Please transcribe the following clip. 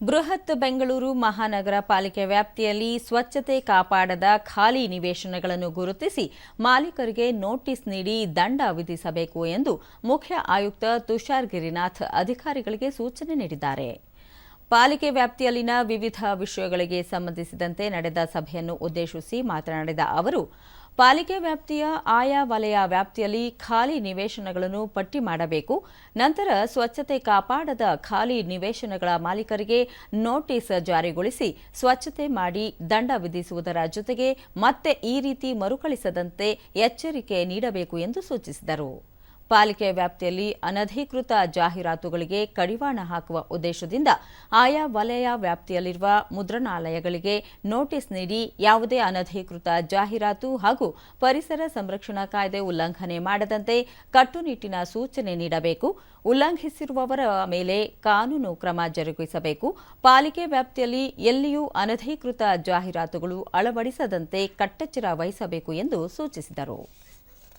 ಬೃಹತ್ ಬೆಂಗಳೂರು ಮಹಾನಗರ ಪಾಲಿಕೆ ವ್ಯಾಪ್ತಿಯಲ್ಲಿ ಸ್ವಚ್ಛತೆ ಕಾಪಾಡದ ಖಾಲಿ ನಿವೇಶನಗಳನ್ನು ಗುರುತಿಸಿ ಮಾಲೀಕರಿಗೆ ನೋಟಿಸ್ ನೀಡಿ ದಂಡ ವಿಧಿಸಬೇಕು ಎಂದು ಮುಖ್ಯ ಆಯುಕ್ತ ತುಷಾರ್ ಗಿರಿನಾಥ್ ಅಧಿಕಾರಿಗಳಿಗೆ ಸೂಚನೆ ನೀಡಿದ್ದಾರೆ. ಪಾಲಿಕೆ ವ್ಯಾಪ್ತಿಯಲ್ಲಿನ ವಿವಿಧ ವಿಷಯಗಳಿಗೆ ಸಂಬಂಧಿಸಿದಂತೆ ನಡೆದ ಸಭೆಯನ್ನು ಉದ್ದೇಶಿಸಿ ಮಾತನಾಡಿದ ಅವರು ಪಾಲಿಕೆ ವ್ಯಾಪ್ತಿಯ ಆಯಾ ವಲಯ ವ್ಯಾಪ್ತಿಯಲ್ಲಿ ಖಾಲಿ ನಿವೇಶನಗಳನ್ನು ಪಟ್ಟಿ ಮಾಡಬೇಕು. ನಂತರ ಸ್ವಚ್ಛತೆ ಕಾಪಾಡದ ಖಾಲಿ ನಿವೇಶನಗಳ ಮಾಲೀಕರಿಗೆ ನೋಟಿಸ್ ಜಾರಿಗೊಳಿಸಿ ಸ್ವಚ್ಛತೆ ಮಾಡಿ ದಂಡ ವಿಧಿಸುವುದರ ಜೊತೆಗೆ ಮತ್ತೆ ಈ ರೀತಿ ಮರುಕಳಿಸದಂತೆ ಎಚ್ಚರಿಕೆ ನೀಡಬೇಕು ಎಂದು ಸೂಚಿಸಿದರು. ಪಾಲಿಕೆ ವ್ಯಾಪ್ತಿಯಲ್ಲಿ ಅನಧಿಕೃತ ಜಾಹೀರಾತುಗಳಿಗೆ ಕಡಿವಾಣ ಹಾಕುವ ಉದ್ದೇಶದಿಂದ ಆಯಾ ವಲಯ ವ್ಯಾಪ್ತಿಯಲ್ಲಿರುವ ಮುದ್ರಣಾಲಯಗಳಿಗೆ ನೋಟಿಸ್ ನೀಡಿ ಯಾವುದೇ ಅನಧಿಕೃತ ಜಾಹೀರಾತು ಹಾಗೂ ಪರಿಸರ ಸಂರಕ್ಷಣಾ ಕಾಯ್ದೆ ಉಲ್ಲಂಘನೆ ಮಾಡದಂತೆ ಕಟ್ಟುನಿಟ್ಟಿನ ಸೂಚನೆ ನೀಡಬೇಕು. ಉಲ್ಲಂಘಿಸಿರುವವರ ಮೇಲೆ ಕಾನೂನು ಕ್ರಮ ಜರುಗಿಸಬೇಕು. ಪಾಲಿಕೆ ವ್ಯಾಪ್ತಿಯಲ್ಲಿ ಎಲ್ಲಿಯೂ ಅನಧಿಕೃತ ಜಾಹೀರಾತುಗಳು ಅಳವಡಿಸದಂತೆ ಕಟ್ಟೆಚ್ಚರ ವಹಿಸಬೇಕು ಎಂದು ಸೂಚಿಸಿದರು.